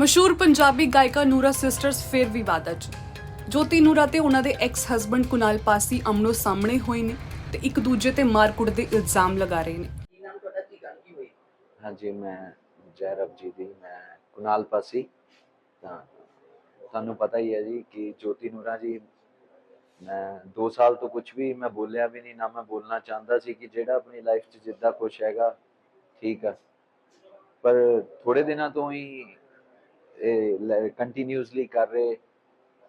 ਮਸ਼ਹੂਰ ਪੰਜਾਬੀ ਗਾਇਕਾ ਨੂਰਾ ਸਿਸਟਰਸ ਫਿਰ ਵਿਵਾਦਾਂ 'ਚ। ਜੋਤੀ ਨੂਰਾ ਤੇ ਉਹਨਾਂ ਦੇ ਐਕਸ ਹਸਬੰਡ ਕੁਨਾਲ ਪਾਸੀ ਅਮਨੋ ਸਾਹਮਣੇ ਹੋਏ ਨੇ ਤੇ ਇੱਕ ਦੂਜੇ ਤੇ ਮਾਰਕੁੱਟ ਦੇ ਇਲਜ਼ਾਮ ਲਗਾ ਰਹੇ ਨੇ। ਕੀ ਨਾਮ ਤੁਹਾਡਾ? ਕੀ ਗੱਲ ਕੀ ਹੋਈ? ਹਾਂਜੀ ਮੈਂ ਜੈਰਵ ਜੀ ਦੀ ਮੈਂ ਕੁਨਾਲ ਪਾਸੀ। ਤਾਂ ਤੁਹਾਨੂੰ ਪਤਾ ਹੀ ਹੈ ਜੀ ਕਿ ਜੋਤੀ ਨੂਰਾ ਜੀ ਮੈਂ 2 ਸਾਲ ਤੋਂ ਕੁਝ ਵੀ ਮੈਂ ਬੋਲਿਆ ਵੀ ਨਹੀਂ ਨਾ ਮੈਂ ਬੋਲਣਾ ਚਾਹੁੰਦਾ ਸੀ ਕਿ ਜਿਹੜਾ ਆਪਣੀ ਲਾਈਫ 'ਚ ਜਿੱਦਾਂ ਕੁਝ ਹੈਗਾ ਠੀਕ ਆ। ਪਰ ਥੋੜੇ ਦਿਨਾਂ ਤੋਂ ਹੀ ਕੰਟੀਨਿਊਸਲੀ ਕਰ ਰਹੇ,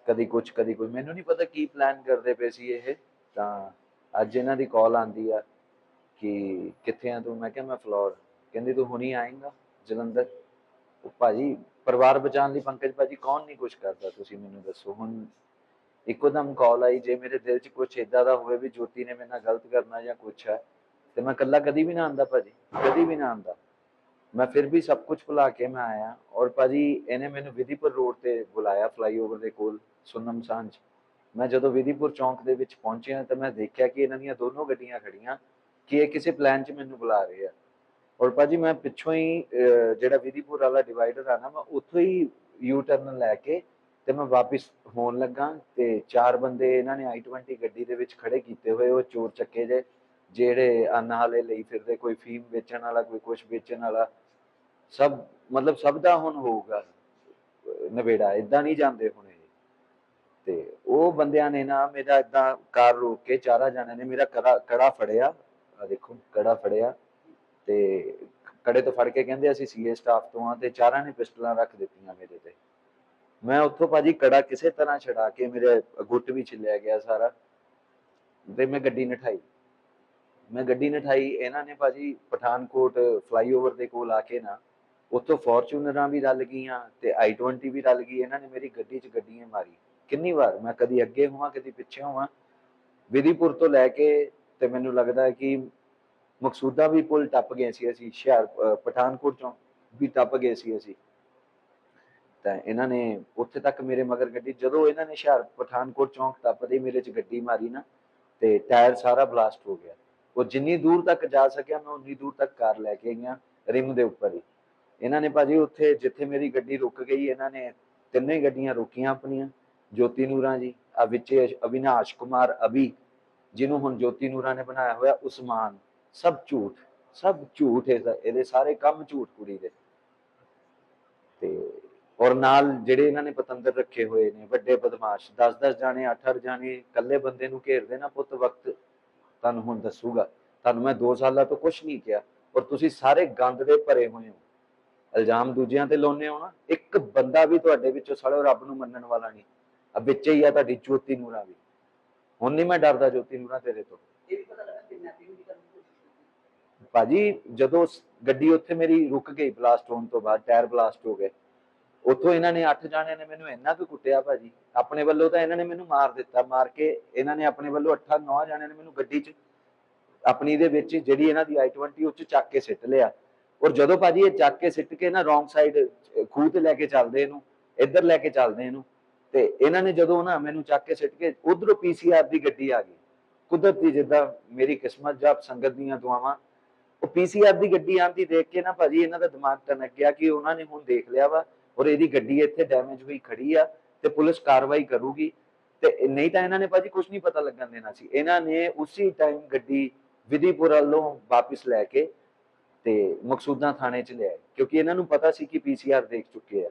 ਕਦੀ ਕੁਝ ਕਦੀ ਕੁਝ ਮੈਨੂੰ ਨਹੀਂ ਪਤਾ ਕੀ ਪਲਾਨ ਕਰਦੇ ਪਏ ਸੀ ਇਹ। ਤਾਂ ਅੱਜ ਇਹਨਾਂ ਦੀ ਕਾਲ ਆਂਦੀ ਆ ਕਿ ਕਿੱਥੇ ਆ ਤੂੰ? ਮੈਂ ਕਿਹਾ ਮੈਂ ਫਲੋਰ। ਕਹਿੰਦੀ, ਤੂੰ ਹੁਣੀ ਆਏਂਗਾ, ਜਲੰਧਰ? ਉਹ ਭਾਜੀ, ਪਰਿਵਾਰ ਬਚਾਉਣ ਲਈ ਪੰਕਜ ਭਾਜੀ ਕੌਣ ਨਹੀਂ ਕੁਝ ਕਰਦਾ, ਤੁਸੀਂ ਮੈਨੂੰ ਦੱਸੋ। ਹੁਣ ਇੱਕੋ ਦਮ ਕਾਲ ਆਈ, ਜੇ ਮੇਰੇ ਦਿਲ 'ਚ ਕੁਝ ਇਦਾਂ ਦਾ ਹੋਵੇ ਵੀ ਜੋਤੀ ਨੇ ਮੇਰੇ ਨਾਲ ਗਲਤ ਕਰਨਾ ਜਾਂ ਕੁਝ ਹੈ, ਤੇ ਮੈਂ ਇਕੱਲਾ ਕਦੀ ਵੀ ਨਾ ਆਂਦਾ ਭਾਜੀ, ਕਦੀ ਵੀ ਨਾ ਆਂਦਾ ਮੈਂ ਫਿਰ ਵੀ ਸਭ ਕੁਝ ਭੁਲਾ ਕੇ ਮੈਂ ਆਇਆ ਔਰ ਭਾਜੀ ਇਹਨੇ ਮੈਨੂੰ ਵਿਧੀਪੁਰ ਰੋਡ ਤੇ ਬੁਲਾਇਆ ਫਲਾਈਓਵਰ ਦੇ ਕੋਲ ਸੁਨਮ ਸਾਂਝ। ਮੈਂ ਜਦੋਂ ਵਿਧੀਪੁਰ ਚੌਂਕ ਦੇ ਵਿੱਚ ਪਹੁੰਚਿਆ ਤਾਂ ਮੈਂ ਦੇਖਿਆ ਕਿ ਇਹਨਾਂ ਦੀਆਂ ਦੋਨੋਂ ਗੱਡੀਆਂ ਖੜੀਆਂ ਕਿ ਇਹ ਕਿਸੇ ਪਲਾਨ 'ਚ ਮੈਨੂੰ ਬੁਲਾ ਰਹੇ ਆ। ਔਰ ਭਾਜੀ ਮੈਂ ਪਿੱਛੋਂ ਹੀ ਜਿਹੜਾ ਵਿਧੀਪੁਰ ਵਾਲਾ ਡਿਵਾਈਡਰ ਆ ਨਾ, ਮੈਂ ਉੱਥੋਂ ਹੀ ਯੂ ਟਰਨ ਲੈ ਕੇ ਤੇ ਮੈਂ ਵਾਪਸ ਹੋਣ ਲੱਗਾ ਤੇ ਚਾਰ ਬੰਦੇ ਇਹਨਾਂ ਨੇ i20 ਗੱਡੀ ਦੇ ਵਿੱਚ ਖੜੇ ਕੀਤੇ ਹੋਏ, ਉਹ ਚੋਰ ਚੱਕੇ ਜੇ, ਜਿਹੜੇ ਅੰਨ ਹਾਲੇ ਲਈ ਫਿਰਦੇ, ਕੋਈ ਫੀਮ ਵੇਚਣ ਵਾਲਾ, ਕੋਈ ਕੁਝ ਵੇਚਣ ਵਾਲਾ। ਸਭ, ਮਤਲਬ ਸਭ ਦਾ ਹੁਣ ਹੋਊਗਾ ਨਵੇੜਾ ਇਦਾਂ ਨਹੀਂ ਜਾਂਦੇ ਹੁਣ ਇਹ। ਤੇ ਉਹ ਬੰਦਿਆਂ ਨੇ ਨਾ ਮੇਰਾ ਇਦਾਂ ਕਾਰ ਰੋਕ ਕੇ ਚਾਰਾ ਜਾਣਿਆਂ ਨੇ ਮੇਰਾ ਕੜਾ ਕੜਾ ਫੜਿਆ। ਆ ਦੇਖੋ, ਕੜਾ ਫੜਿਆ ਤੇ ਕੜੇ ਤੋਂ ਫੜ ਕੇ ਕਹਿੰਦੇ ਅਸੀਂ ਸੀਏ ਸਟਾਫ ਤੋਂ ਆ ਤੇ ਚਾਰਾਂ ਨੇ ਪਿਸਟਲਾਂ ਰੱਖ ਦਿੱਤੀਆਂ ਮੇਰੇ ਤੇ। ਮੈਂ ਉੱਥੋਂ ਭਾਜੀ ਕੜਾ ਕਿਸੇ ਤਰ੍ਹਾਂ ਛਡਾ ਕੇ ਮੇਰੇ ਗੁੱਟ ਵੀ ਛਿੱਲਿਆ ਗਿਆ ਸਾਰਾ ਤੇ ਮੈਂ ਗੱਡੀ ਨਠਾਈ। ਮੈਂ ਗੱਡੀ ਨਠਾਈ, ਇਹਨਾਂ ਨੇ ਭਾਜੀ ਪਠਾਨਕੋਟ ਫਲਾਈਓਵਰ ਦੇ ਕੋਲ ਆ ਕੇ ਨਾ ਉੱਥੋਂ ਫੋਰਚੂਨਰਾਂ ਵੀ ਰਲ ਗਈਆਂ ਤੇ i20 ਵੀ ਰਲ ਗਈ, ਇਹਨਾਂ ਨੇ ਮੇਰੀ ਗੱਡੀ 'ਚ ਗੱਡੀਆਂ ਮਾਰੀ। ਕਿੰਨੀ ਵਾਰ? ਮੈਂ ਕਦੀ ਅੱਗੇ ਹੋਵਾਂ, ਕਦੀ ਪਿੱਛੇ ਹੋਵਾਂ? ਵਿਧੀਪੁਰ ਤੋਂ ਲੈ ਕੇ ਤੇ ਮੈਨੂੰ ਲੱਗਦਾ ਕਿ ਮਕਸੂਦਾ ਵੀ ਪੁਲ ਟੱਪ ਗਏ ਸੀ ਅਸੀਂ, ਹੁਸ਼ਿਆਰ ਪਠਾਨਕੋਟ ਚੋਂ ਵੀ ਟੱਪ ਗਏ ਸੀ ਅਸੀਂ। ਤਾਂ ਇਹਨਾਂ ਨੇ ਉੱਥੇ ਤੱਕ ਮੇਰੇ ਮਗਰ ਗੱਡੀ, ਜਦੋਂ ਇਹਨਾਂ ਨੇ ਹੁਸ਼ਿਆਰ, ਪਠਾਨਕੋਟ ਚੌਂਕ ਟੱਪਦੇ ਮੇਰੇ 'ਚ ਗੱਡੀ ਮਾਰੀ ਨਾ, ਤੇ ਟਾਇਰ ਸਾਰਾ ਬਲਾਸਟ ਹੋ ਗਿਆ। ਉਹ ਜਿੰਨੀ ਦੂਰ ਤੱਕ ਜਾ ਸਕਿਆ, ਮੈਂ ਉਨੀ ਦੂਰ ਤੱਕ ਕਾਰ ਲੈ ਕੇ ਗਿਆ ਰਿਮ ਦੇ ਉੱਪਰ ਹੀ। ਇਹਨਾਂ ਨੇ ਭਾਜੀ ਉੱਥੇ ਜਿੱਥੇ ਮੇਰੀ ਗੱਡੀ ਰੁਕ ਗਈ, ਇਹਨਾਂ ਨੇ ਤਿੰਨੇ ਗੱਡੀਆਂ ਰੋਕੀਆਂ ਆਪਣੀਆਂ, ਜੋਤੀ ਨੂਰਾਂ ਜੀ ਆ ਵਿੱਚੇ ਅਵਿਨਾਸ਼ ਕੁਮਾਰ ਅਭੀ, ਜਿਹਨੂੰ ਹੁਣ ਜੋਤੀ ਨੂਰਾਂ ਨੇ ਬਣਾਇਆ ਹੋਇਆ ਉਸਮਾਨ, ਸਭ ਝੂਠ ਸਭ ਝੂਠ ਇਹਦੇ ਸਾਰੇ ਕੰਮ ਝੂਠ ਕੁੜੀ ਦੇ। ਤੇ ਔਰ ਨਾਲ ਜਿਹੜੇ ਇਹਨਾਂ ਨੇ ਪਤੰਦਰ ਰੱਖੇ ਹੋਏ ਨੇ, ਵੱਡੇ ਬਦਮਾਸ਼ 10-10 ਜਾਣੇ 8-8 ਜਾਣੇ, ਇਕੱਲੇ ਬੰਦੇ ਨੂੰ ਘੇਰਦੇ ਨਾ ਪੁੱਤ ਵਕਤ, ਤੁਹਾਨੂੰ ਹੁਣ ਦੱਸੂਗਾ। ਤੁਹਾਨੂੰ ਮੈਂ 2 ਸਾਲਾਂ ਤੋਂ ਕੁਝ ਨਹੀਂ ਕਿਹਾ, ਔਰ ਤੁਸੀਂ ਸਾਰੇ ਗੰਦ ਦੇ ਭਰੇ ਹੋਏ ਹੋ। ਇਲਜ਼ਾਮ ਦੂਜਿਆਂ ਤੇ ਲਾਉਨੇ ਹੋ ਨਾ ਇੱਕ ਬੰਦਾ ਵੀ ਤੁਹਾਡੇ ਵਿੱਚੋਂ ਸਾਲੇ ਰੱਬ ਨੂੰ ਮੰਨਣ ਵਾਲਾ ਨਹੀਂ। ਆ ਵਿੱਚ ਹੀ ਆ ਤੁਹਾਡੀ ਜੋਤੀ ਨੂਰਾਂ ਵੀ। ਹੁਣ ਨਹੀਂ ਮੈਂ ਡਰਦਾ ਜੋਤੀ ਨੂਰਾਂ ਤੇਰੇ ਤੋਂ। ਭਾਜੀ ਜਦੋਂ ਗੱਡੀ ਉੱਥੇ ਮੇਰੀ ਰੁਕ ਗਈ ਬਲਾਸਟ ਹੋਣ ਤੋਂ ਬਾਅਦ ਟਾਇਰ ਬਲਾਸਟ ਹੋ ਗਏ। ਉੱਥੋਂ ਇਹਨਾਂ ਨੇ 8 ਜਾਣਿਆਂ ਨੇ ਮੈਨੂੰ ਇੰਨਾ ਕੁ ਕੁੱਟਿਆ ਭਾਜੀ। ਆਪਣੇ ਵੱਲੋਂ ਤਾਂ ਇਹਨਾਂ ਨੇ ਮੈਨੂੰ ਮਾਰ ਦਿੱਤਾ ਮਾਰ ਕੇ ਇਹਨਾਂ ਨੇ ਆਪਣੇ ਵੱਲੋਂ 8-9 ਜਾਣਿਆਂ ਨੇ ਮੈਨੂੰ ਗੱਡੀ 'ਚ ਆਪਣੀ ਦੇ ਵਿੱਚ ਜਿਹੜੀ ਇਹਨਾਂ ਦੀ i20 ਉੱਚ ਚੱਕ ਕੇ ਸਿੱਟ ਲਿਆ। ਔਰ ਜਦੋਂ ਭਾਜੀ ਇਹ ਚੱਕ ਕੇ ਸਿੱਟ ਕੇ ਨਾ ਰੋਂਗ ਸਾਈਡ ਖੂਹ ਤੇ ਲੈ ਕੇ ਚੱਲਦੇ ਇਹਨੂੰ, ਇੱਧਰ ਲੈ ਕੇ ਚੱਲਦੇ ਇਹਨੂੰ, ਤੇ ਇਹਨਾਂ ਨੇ ਜਦੋਂ ਨਾ ਮੈਨੂੰ ਚੱਕ ਕੇ ਸਿੱਟ ਕੇ ਉਧਰੋਂ ਪੀਸੀਆਰ ਦੀ ਗੱਡੀ ਆ ਗਈ। ਕੁਦਰਤੀ ਜਿੱਦਾਂ ਮੇਰੀ ਕਿਸਮਤ ਜਾਂ ਸੰਗਤ ਦੀਆਂ ਦੁਆਵਾਂ, ਉਹ ਪੀਸੀਆਰ ਦੀ ਗੱਡੀ ਆਂਦੀ ਦੇਖ ਕੇ ਨਾ ਭਾਜੀ ਇਹਨਾਂ ਦਾ ਦਿਮਾਗ ਟਨਕ ਗਿਆ ਕਿ ਉਹਨਾਂ ਨੇ ਹੁਣ ਦੇਖ ਲਿਆ ਵਾ ਔਰ ਇਹਦੀ ਗੱਡੀ ਇੱਥੇ ਡੈਮੇਜ ਹੋਈ ਖੜੀ ਆ ਤੇ ਪੁਲਿਸ ਕਾਰਵਾਈ ਕਰੂਗੀ। ਤੇ ਨਹੀਂ ਤਾਂ ਇਹਨਾਂ ਨੇ ਭਾਜੀ ਕੁਝ ਨਹੀਂ ਪਤਾ ਲੱਗਣ ਦੇਣਾ ਸੀ। ਇਹਨਾਂ ਨੇ ਉਸੇ ਟਾਈਮ ਗੱਡੀ ਵਿਧੀਪੁਰ ਵੱਲੋਂ ਵਾਪਸ ਲੈ ਕੇ ਤੇ ਮਕਸੂਦਾ ਥਾਣੇ ਚ ਲਿਆਏ ਕਿਉਂਕਿ ਇਹਨਾਂ ਨੂੰ ਪਤਾ ਸੀ ਕਿ ਪੀਸੀਆਰ ਦੇਖ ਚੁੱਕੇ ਆ।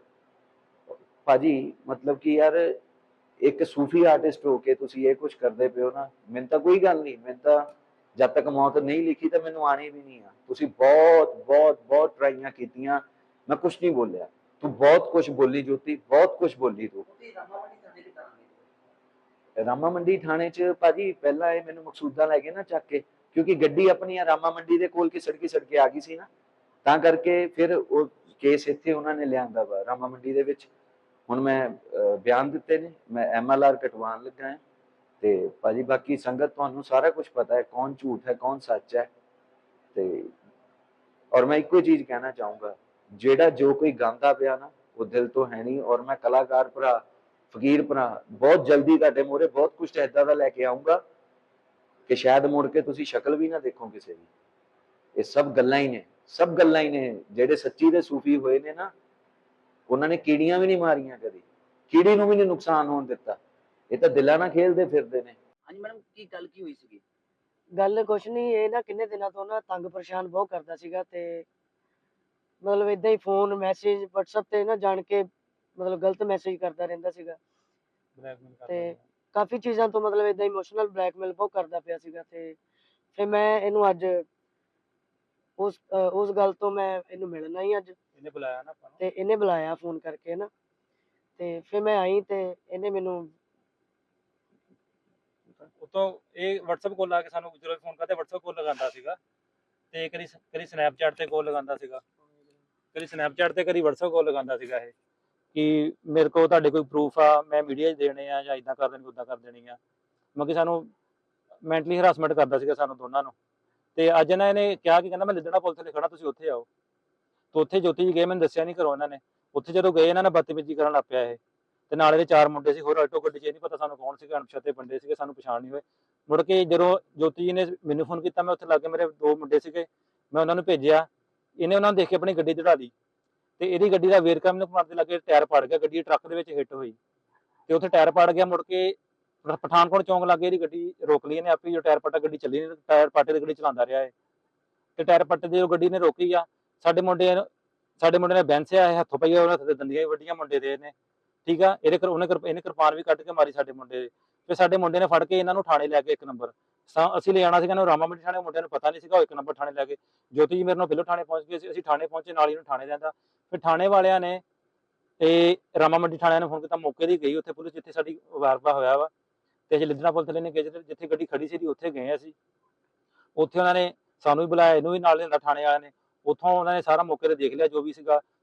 ਭਾਜੀ ਮਤਲਬ ਕਿ ਯਾਰ ਇੱਕ ਸੂਫੀ ਆਰਟਿਸਟ ਹੋ ਕੇ ਤੁਸੀਂ ਇਹ ਕੁਝ ਕਰਦੇ ਪਿਓ ਨਾ ਮੈਨੂੰ ਤਾਂ ਕੋਈ ਗੱਲ ਨਹੀਂ ਮੈਨੂੰ ਤਾਂ ਜਦ ਤੱਕ ਮੌਤ ਨਹੀਂ ਲਿਖੀ ਤਾਂ ਮੈਨੂੰ ਆਣੀ ਵੀ ਨਹੀਂ ਆ। ਤੁਸੀਂ ਬਹੁਤ ਬਹੁਤ ਬਹੁਤ ਟਰਾਈਆਂ ਕੀਤੀਆਂ ਮੈਂ ਕੁਝ ਨਹੀਂ ਬੋਲਿਆ। ਤੂੰ ਬਹੁਤ ਕੁਝ ਬੋਲੀ ਜੋਤੀ ਬਹੁਤ ਕੁਝ ਬੋਲੀ ਤੂੰ। ਰਾਮਾ ਮੰਡੀ ਥਾਣੇ 'ਚ ਭਾਜੀ ਪਹਿਲਾਂ ਇਹ ਮੈਨੂੰ ਮਕਸੂਦਾਂ ਲੈ ਗਏ ਨਾ ਚੱਕ ਕੇ। ਕਿਉਂਕਿ ਗੱਡੀ ਆਪਣੀ ਆ ਰਾਮਾ ਮੰਡੀ ਦੇ ਕੋਲ ਕੀ ਸੜਕੀ ਸੜਕੇ ਆ ਗਈ ਸੀ ਨਾ, ਤਾਂ ਕਰਕੇ ਫਿਰ ਉਹ ਕੇਸ ਇੱਥੇ ਉਹਨਾਂ ਨੇ ਲਿਆਂਦਾ ਵਾ, ਰਾਮਾ ਮੰਡੀ ਦੇ ਵਿੱਚ। ਹੁਣ ਮੈਂ ਬਿਆਨ ਦਿੱਤੇ ਨੇ, ਮੈਂ ਐਮਐਲਆਰ ਕਟਵਾਉਣ ਲੱਗਾ ਹਾਂ ਤੇ ਭਾਜੀ ਬਾਕੀ ਸੰਗਤ ਤੁਹਾਨੂੰ ਸਾਰਾ ਕੁਝ ਪਤਾ ਹੈ, ਕੌਣ ਝੂਠ ਹੈ, ਕੌਣ ਸੱਚ ਹੈ ਤੇ ਔਰ ਮੈਂ ਇੱਕੋ ਚੀਜ਼ ਕਹਿਣਾ ਚਾਹੂੰਗਾ, ਜਿਹੜਾ ਜੋ ਕੋਈ ਗਾਉਂਦਾ ਪਿਆ ਨਾ, ਉਹ ਦਿਲ ਤੋਂ ਹੈ ਨਹੀਂ ਔਰ ਮੈਂ ਕਲਾਕਾਰ ਭਰਾ, ਫਕੀਰ ਭਰਾ, ਬਹੁਤ ਜਲਦੀ ਤੁਹਾਡੇ ਮੂਹਰੇ ਬਹੁਤ ਕੁਝ ਏਦਾਂ ਦਾ ਲੈ ਕੇ ਆਉਂਗਾ ਕਿ ਸ਼ਾਇਦ ਮੁੜ ਕੇ ਤੁਸੀਂ ਸ਼ਕਲ ਵੀ ਨਾ ਦੇਖੋ ਕਿਸੇ ਦੀ। ਇਹ ਸਭ ਗੱਲਾਂ ਹੀ ਨੇ ਸਭ ਗੱਲਾਂ ਹੀ ਨੇ ਜਿਹੜੇ ਸੱਚੀ ਦੇ ਸੂਫੀ ਹੋਏ ਨੇ ਨਾ ਉਹਨਾਂ ਨੇ ਕੀੜੀਆਂ ਵੀ ਨਹੀਂ ਮਾਰੀਆਂ ਕਦੀ। ਕੀੜੀ ਨੂੰ ਵੀ ਨਹੀਂ ਨੁਕਸਾਨ ਹੋਣ ਦਿੱਤਾ। ਇਹ ਤਾਂ ਦਿਲਾਂ ਨਾਲ ਖੇਲਦੇ ਫਿਰਦੇ ਨੇ। ਹਾਂਜੀ ਮੈਡਮ ਕੀ ਗੱਲ ਕੀ ਹੋਈ ਸੀਗੀ? ਗੱਲ ਕੁਛ ਨਹੀਂ ਇਹ ਨਾ ਕਿੰਨੇ ਦਿਨਾਂ ਤੋਂ ਨਾ ਤੰਗ ਪਰੇਸ਼ਾਨ ਬਹੁਤ ਕਰਦਾ ਸੀਗਾ ਤੇ ਮਤਲਬ ਇਦਾਂ ਹੀ ਫੋਨ ਮੈਸੇਜ WhatsApp ਤੇ ਨਾ ਜਾਣ ਕੇ ਮਤਲਬ ਗਲਤ ਮੈਸੇਜ ਕਰਦਾ ਰਹਿੰਦਾ ਸੀਗਾ। ਤੇ ਕਾਫੀ ਚੀਜ਼ਾਂ ਤੋਂ ਮਤਲਬ ਇਦਾਂ ਇਮੋਸ਼ਨਲ ਬਲੈਕਮੇਲ ਬਹੁਤ ਕਰਦਾ ਪਿਆ ਸੀਗਾ ਤੇ ਫਿਰ ਮੈਂ ਇਹਨੂੰ ਅੱਜ ਉਸ ਉਸ ਗੱਲ ਤੋਂ ਮੈਂ ਇਹਨੂੰ ਮਿਲਣਾ ਹੀ ਅੱਜ। ਇਹਨੇ ਬੁਲਾਇਆ ਨਾ ਆਪਾਂ ਨੂੰ। ਤੇ ਇਹਨੇ ਬੁਲਾਇਆ ਫੋਨ ਕਰਕੇ ਨਾ ਤੇ ਫਿਰ ਮੈਂ ਆਈ ਤੇ ਇਹਨੇ ਮੈਨੂੰ ਉਤੋਂ ਇਹ WhatsApp ਕਾਲ ਲਾ ਕੇ ਸਾਨੂੰ ਜਦੋਂ ਫੋਨ ਕਰਦੇ WhatsApp ਕਾਲ ਲਗਾਉਂਦਾ ਸੀਗਾ। ਤੇ ਕਦੀ ਕਦੀ Snapchat ਤੇ ਕਾਲ ਲਗਾਉਂਦਾ ਸੀਗਾ। ਕਦੀ Snapchat ਤੇ ਕਦੀ WhatsApp ਕਾਲ ਲਗਾਉਂਦਾ ਸੀਗਾ ਇਹ। ਕਿ ਮੇਰੇ ਕੋਲ ਤੁਹਾਡੇ ਕੋਈ ਪ੍ਰੂਫ ਆ, ਮੈਂ ਮੀਡੀਆ 'ਚ ਦੇਣੇ ਆ ਜਾਂ ਇਦਾਂ ਕਰ ਦੇਣੀ ਉਦਾਂ ਕਰ ਦੇਣੀ ਆ। ਮਤਲਬ ਸਾਨੂੰ ਮੈਂਟਲੀ ਹਰਾਸਮੈਂਟ ਕਰਦਾ ਸੀਗਾ ਸਾਨੂੰ ਦੋਨਾਂ ਨੂੰ। ਤੇ ਅੱਜ ਇਹਨਾਂ ਨੇ ਕਿਹਾ ਕਿ ਕਹਿੰਦਾ ਮੈਂ ਲਿੱਦੜਾ ਪੁਲ 'ਤੇ ਖੜਾ, ਤੁਸੀਂ ਉੱਥੇ ਆਓ। ਤੇ ਉੱਥੇ ਜੋਤੀ ਜੀ ਗਏ, ਮੈਨੂੰ ਦੱਸਿਆ ਨਹੀਂ ਘਰੋਂ ਇਹਨਾਂ ਨੇ। ਉੱਥੇ ਜਦੋਂ ਗਏ, ਇਹਨਾਂ ਨੇ ਬਦਤਮੀਜ਼ੀ ਕਰਨ ਲੱਗ ਪਿਆ ਇਹ। ਤੇ ਨਾਲ ਇਹਦੇ ਚਾਰ ਮੁੰਡੇ ਸੀ, ਹੋਰ ਆਟੋ ਗੱਡੀ 'ਚ ਇਹ ਨਹੀਂ ਪਤਾ ਸਾਨੂੰ ਕੌਣ ਸੀਗਾ, ਅਣਪਛਾਤੇ ਬੰਦੇ ਸੀਗੇ, ਸਾਨੂੰ ਪਛਾਣ ਨਹੀਂ ਹੋਏ। ਮੁੜ ਕੇ ਜਦੋਂ ਜੋਤੀ ਜੀ ਨੇ ਮੈਨੂੰ ਫੋਨ ਕੀਤਾ, ਮੈਂ ਉੱਥੇ ਲੱਗੇ ਮੇਰੇ ਦੋ ਮੁੰਡੇ ਸੀਗੇ, ਮੈਂ ਉਹਨਾਂ ਨੂੰ ਭੇਜਿਆ। ਇਹਨੇ ਉਹਨਾਂ ਨੂੰ ਦੇਖ ਕੇ ਆਪਣੀ ਗੱਡੀ ਚੜਾ ਲਈ। ਤੇ ਇਹਦੀ ਗੱਡੀ ਦਾ ਵੇਰਕਾ ਮੈਨੂੰ ਮਾਰਦੇ ਲੱਗੇ, ਟਾਇਰ ਪੜ ਗਿਆ, ਗੱਡੀ ਟਰੱਕ ਦੇ ਵਿੱਚ ਹਿੱਟ ਹੋਈ। ਤੇ ਉੱਥੇ ਟਾਇਰ ਪੜ ਗਿਆ, ਮੁੜ ਕੇ ਪਠਾਨਕੋਟ ਚੌਂਕ ਲਾਗੇ ਇਹਦੀ ਗੱਡੀ ਰੋਕ ਲਈ ਇਹਨੇ ਆਪੇ ਜੋ ਟਾਇਰ ਪੱਟਾ ਗੱਡੀ ਚੱਲੀ ਨਹੀਂ ਟਾਇਰ ਪਾਟੇ ਦੀ ਗੱਡੀ ਚਲਾਉਂਦਾ ਰਿਹਾ ਇਹ। ਤੇ ਟਾਇਰ ਪੱਟੇ ਦੀ ਉਹ ਗੱਡੀ ਨੇ ਰੋਕੀ ਆ। ਸਾਡੇ ਮੁੰਡੇ ਸਾਡੇ ਮੁੰਡੇ ਨੇ ਬੈਂਸਿਆ ਇਹ ਹੱਥੋਂ ਪਈ ਉਹਨਾਂ ਤੇ ਦੰਦੀਆਂ ਵੱਡੀਆਂ, ਮੁੰਡੇ ਦੇ ਨੇ ਠੀਕ ਆ? ਇਹਦੇ ਕਰ, ਉਹਨੇ ਇਹਨੇ ਕਿਰਪਾਨ ਵੀ ਕੱਢ ਕੇ ਮਾਰੀ ਸਾਡੇ ਮੁੰਡੇ ਦੇ। ਤੇ ਸਾਡੇ ਮੁੰਡੇ ਨੇ ਫੜ ਕੇ ਇਹਨਾਂ ਨੂੰ ਥਾਣੇ ਲੈ ਕੇ ਇੱਕ ਨੰਬਰ। ਸਾ- ਅਸੀਂ ਲੈ ਜਾਣਾ ਸੀਗਾ ਇਹਨੂੰ ਰਾਮਾ ਮੰਡੀ ਥਾਣੇ ਮੁੰਡਿਆਂ ਨੂੰ ਪਤਾ ਨਹੀਂ ਸੀਗਾ, ਉਹ ਇੱਕ ਨੰਬਰ ਥਾਣੇ ਲੈ ਕੇ। ਜੋਤੀ ਜੀ ਮੇਰੇ ਨਾਲ ਪਹਿਲਾਂ ਥਾਣੇ ਪਹੁੰਚ ਗਏ ਸੀ, ਅਸੀਂ ਥਾਣੇ ਪਹੁੰਚੇ, ਨਾਲ ਹੀ ਇਹਨੂੰ ਥਾਣੇ ਲਿਆਂਦਾ। ਫਿਰ ਥਾਣੇ ਵਾਲਿਆਂ ਨੇ ਤੇ ਰਾਮਾ ਮੰਡੀ ਥਾਣਿਆਂ ਨੇ ਫੋਨ ਕੀਤਾ, ਮੌਕੇ ਦੀ ਗਈ ਉੱਥੇ ਪੁਲਿਸ, ਜਿੱਥੇ ਸਾਡੀ ਵਾਰਪਾ ਹੋਇਆ ਵਾ। ਤੇ ਅਸੀਂ ਲਿੱਦਣਾ ਪੁਲਿਸ ਥੱਲੇ ਨੇ ਗਏ, ਜਿੱਥੇ ਗੱਡੀ ਖੜੀ ਸੀ ਉੱਥੇ ਗਏ ਅਸੀਂ। ਉੱਥੇ ਉਹਨਾਂ ਨੇ ਸਾਨੂੰ ਵੀ ਬੁਲਾਇਆ, ਇਹਨੂੰ ਵੀ ਨਾਲ ਲਿਆਂਦਾ ਥਾਣੇ ਵਾਲਿਆਂ ਨੇ। ਉੱਥੋਂ ਉਹਨਾਂ ਨੇ ਸਾਰਾ ਮੌਕੇ ਤੇ ਦੇਖ ਲਿਆ ਜੋ ਵੀ ਸੀਗਾ।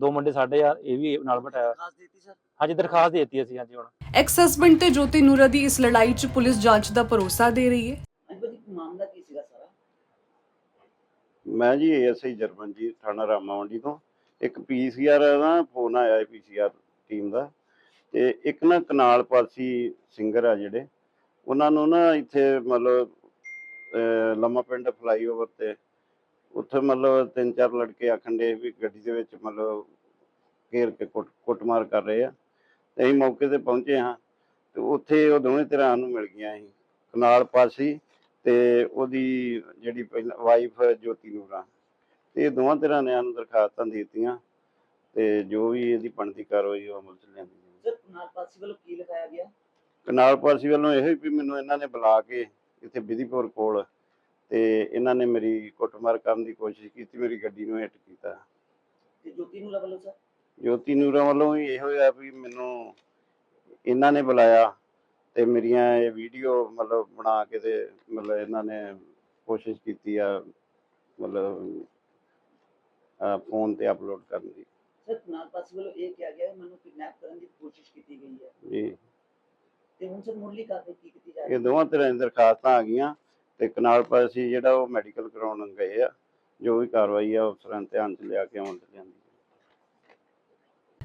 ਦੋ ਮੁੰਡੇ ਸਾਡੇ ਆ ਇਹ ਵੀ ਨਾਲ ਸਰ? ਹਾਂਜੀ ਦਰਖਾਸਤ ਦੇ ਦਿੱਤੀ ਅਸੀਂ ਹਾਂਜੀ ਹੁਣ। ਐਕਸ ਹਸਬੈਂਡ ਤੇ ਜੋਤੀ ਨੂਰਾ ਦੀ ਇਸ ਲੜਾਈ 'ਚ ਪੁਲਿਸ ਜਾਂਚ ਦਾ ਭਰੋਸਾ ਦੇ ਰਹੀ ਹੈ। ਹਾਂਜੀ ਭਾਜੀ ਮਾਮਲਾ ਕੀ ਸੀਗਾ ਸਾਰਾ? ਮੈਂ ਜੀ ਏਐਸਆਈ ਜਰਮਨ ਜੀ ਥਾਣਾ ਰਾਮਾ ਮੰਡੀ ਤੋਂ। ਇੱਕ ਪੀਸੀਆਰ ਦਾ ਫੋਨ ਆਇਆ ਪੀਸੀਆਰ ਟੀਮ ਦਾ। ਤੇ ਇੱਕ ਨਾ ਕਨਾਲ ਪਾਲਸੀ ਸਿੰਗਰ ਆ ਜਿਹੜੇ ਉਹਨਾਂ ਨੂੰ ਨਾ ਇੱਥੇ ਮਤਲਬ ਲੰਮਾ ਪਿੰਡ ਫਲਾਈਓਵਰ ਤੇ ਉੱਥੇ ਮਤਲਬ ਤਿੰਨ ਚਾਰ ਲੜਕੇ ਆਖਣ ਦੇ ਵੀ ਗੱਡੀ ਦੇ ਵਿੱਚ ਮਤਲਬ ਘੇਰ ਕੇ ਕੁੱਟ ਕੁੱਟਮਾਰ ਕਰ ਰਹੇ ਆ। ਤੇ ਅਸੀਂ ਮੌਕੇ ਤੇ ਪਹੁੰਚੇ ਹਾਂ ਤੇ ਉੱਥੇ ਉਹ ਦੋਵੇਂ ਧਿਰਾਂ ਨੂੰ ਮਿਲ ਗਈਆਂ ਸੀ। ਕਨਾਲ ਪਾਲਸੀ ਤੇ ਉਹਦੀ ਜਿਹੜੀ ਪਹਿਲਾਂ ਵਾਈਫ ਜੋਤੀ ਨੂਰਾ। ਤੇ ਇਹ ਦੋਵਾਂ ਤਰ੍ਹਾਂ ਨੇ ਸਾਨੂੰ ਦਰਖਾਸਤਾਂ ਦੇ ਦਿੱਤੀਆਂ ਤੇ ਜੋ ਵੀ ਇਹਦੀ ਬਣਦੀ ਕਾਰਵਾਈ ਉਹ ਅਮਲ ਚ ਲਿਆਂਦੀ। ਸਰ ਨਾਲ ਪਾਸੀ ਵੱਲੋਂ ਕੀ ਲਿਖਾਇਆ ਗਿਆ? ਕਨਾਲ ਪਾਲਸੀ ਵੱਲੋਂ ਇਹੋ ਹੀ ਵੀ ਮੈਨੂੰ ਇਹਨਾਂ ਨੇ ਬੁਲਾ ਕੇ ਇੱਥੇ ਵਿਧੀਪੁਰ ਕੋਲ ਤੇ ਇਹਨਾਂ ਨੇ ਮੇਰੀ ਕੁੱਟਮਾਰ ਕਰਨ ਦੀ ਕੋਸ਼ਿਸ਼ ਕੀਤੀ ਮੇਰੀ ਗੱਡੀ ਨੂੰ ਹਿੱਟ ਕੀਤਾ। ਤੇ ਜੋਤੀ ਨੂੰ ਵੱਲੋਂ ਸਰ? ਜੋਤੀ ਨੂਰਾ ਵੱਲੋਂ ਵੀ ਇਹੋ ਆ ਵੀ ਮੈਨੂੰ ਇਹਨਾਂ ਨੇ ਬੁਲਾਇਆ ਤੇ ਮੇਰੀਆਂ ਇਹ ਵੀਡੀਓ ਮਤਲਬ ਬਣਾ ਕੇ ਤੇ ਮਤਲਬ ਇਹਨਾਂ ਨੇ ਕੋਸ਼ਿਸ਼ ਕੀਤੀ ਆ ਮਤਲਬ ਫੋਨ ਤੇ ਅਪਲੋਡ ਕਰਨ ਦੀ। ਸਰ ਨਾਲ ਪਾਸੀ ਵੱਲੋਂ ਇਹ ਕਿਹਾ ਗਿਆ ਮੈਨੂੰ ਕਿਡਨੈਪ ਕਰਨ ਦੀ ਕੋਸ਼ਿਸ਼ ਕੀਤੀ ਗਈ ਹੈ। ਜੀ। ਤੇ ਹੁਣ ਸਰ ਮੁੱਢਲੀ ਕਾਰਵਾਈ ਕੀ ਕੀਤੀ ਜਾ ਰਹੀ ਇਹ ਹੈ ਦੋਵਾਂ ਤਰ੍ਹਾਂ ਦਰਖਾਸਤਾਂ ਆ ਗਈਆਂ। ਤੇ ਕਨਾਲ ਪਾਸੀ ਜਿਹੜਾ ਉਹ ਮੈਡੀਕਲ ਕਰਾਉਣ ਗਏ ਆ, ਜੋ ਵੀ ਕਾਰਵਾਈ ਆ, ਅਫਸਰਾਂ ਧਿਆਨ ਚ ਲਿਆ ਕੇ ਅਮਲ ਚ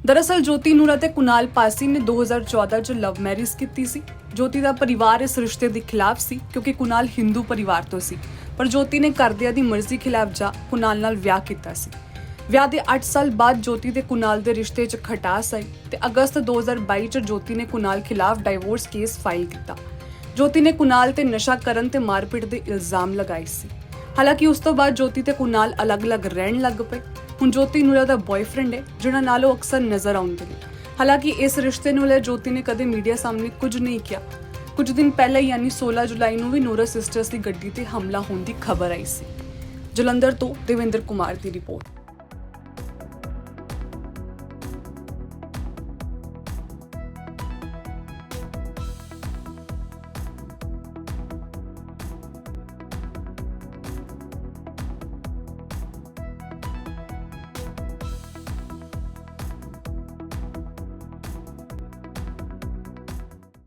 ਦਰਅਸਲ ਜੋਤੀ ਨੂਰਾ ਤੇ ਕੁਨਾਲ ਪਾਸੀ ਨੇ 2014 'ਚ ਲਵ ਮੈਰਿਜ ਕੀਤੀ ਸੀ। ਜੋਤੀ ਦਾ ਪਰਿਵਾਰ ਇਸ ਰਿਸ਼ਤੇ ਦੇ ਖਿਲਾਫ ਸੀ, ਕਿਉਂਕਿ ਕੁਨਾਲ ਹਿੰਦੂ ਪਰਿਵਾਰ ਤੋਂ ਸੀ। ਪਰ ਜੋਤੀ ਨੇ ਕਰਦਿਆਂ ਦੀ ਮਰਜ਼ੀ ਖਿਲਾਫ ਜਾ ਕੁਨਾਲ ਨਾਲ ਵਿਆਹ ਕੀਤਾ ਸੀ। ਵਿਆਹ ਦੇ 8 ਸਾਲ ਬਾਅਦ ਜੋਤੀ ਤੇ ਕੁਨਾਲ ਦੇ ਰਿਸ਼ਤੇ 'ਚ ਖਟਾਸ ਆਈ ਤੇ ਅਗਸਤ 2022 'ਚ ਜੋਤੀ ਨੇ ਕੁਨਾਲ ਖਿਲਾਫ ਡਾਈਵੋਰਸ ਕੇਸ ਫਾਈਲ ਕੀਤਾ। ਜੋਤੀ ਨੇ ਕੁਨਾਲ ਤੇ ਨਸ਼ਾ ਕਰਨ ਤੇ ਮਾਰਪੀਟ ਦੇ ਇਲਜ਼ਾਮ ਲਗਾਏ ਸੀ। ਹਾਲਾਂਕਿ ਉਸ ਤੋਂ ਬਾਅਦ ਜੋਤੀ ਤੇ ਕੁਨਾਲ ਅਲੱਗ-ਅਲੱਗ ਰਹਿਣ ਲੱਗ ਪਏ। ਹੁਣ ਜੋਤੀ ਨੂਰਾ ਦਾ ਬॉयਫ੍ਰੈਂਡ ਹੈ, ਜਿਹਨਾਂ ਨਾਲ ਉਹ ਅਕਸਰ ਨਜ਼ਰ ਆਉਂਦੇ ਨੇ। ਹਾਲਾਂਕਿ ਇਸ ਰਿਸ਼ਤੇ ਨੂੰ ਲੈ ਜੋਤੀ ਨੇ ਕਦੇ ਮੀਡੀਆ ਸਾਹਮਣੇ ਕੁਝ ਨਹੀਂ ਕਿਹਾ। ਕੁਝ ਦਿਨ ਪਹਿਲਾਂ ਯਾਨੀ 16 ਜੁਲਾਈ ਨੂੰ ਵੀ ਨੂਰਾ ਸਿਸਟਰਸ ਦੀ ਗੱਡੀ ਤੇ ਹਮਲਾ ਹੋਣ ਦੀ ਖਬਰ ਆਈ ਸੀ। ਜਲੰਧਰ ਤੋਂ ਦੇਵਿੰਦਰ ਕੁਮਾਰ ਦੀ ਰਿਪੋਰਟ।